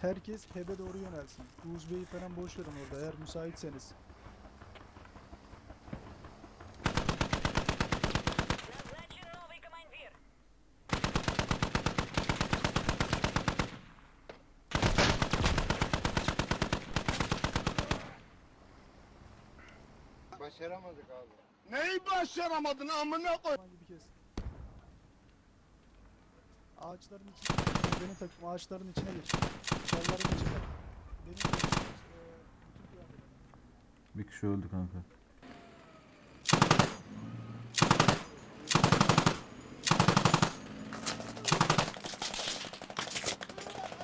Herkes hebe doğru yönelsin. Uğuz Bey'i falan boş verin orada eğer müsaitseniz. Başaramadık abi. Neyi başaramadın amına koy? Bir kez. Ağaçların içinde benim takım ağaçların içine geç. Çalların içine. Benim kıyafetler. Bir kişi öldü kanka.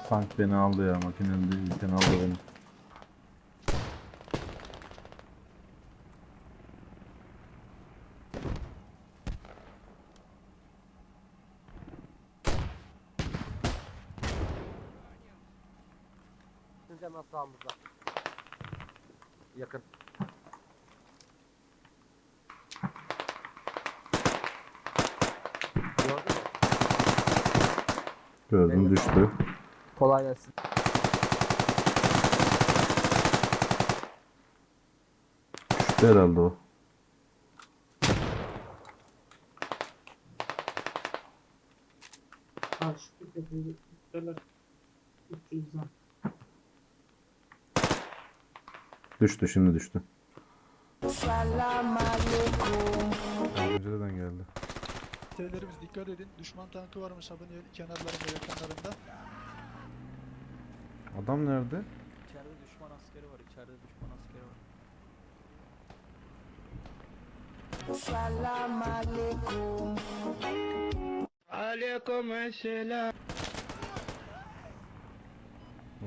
Tank beni aldı ya makineli değilken aldı beni. Siz hemen sağımızda. Yakın. Gördün mü? Gördüm düştü. Kolay gelsin. Düştü herhalde o. Karşı üsteler 300'den. Düştü şimdi düştü. Pencereden geldi. Telerimiz dikkat edin. Düşman tankı varmış habın kenarlarında yakınlarında. Adam nerede? İçeride düşman askeri var. içeride düşman askeri var.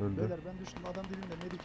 Öldü. Beyler ben düştüm adam dibimde medik.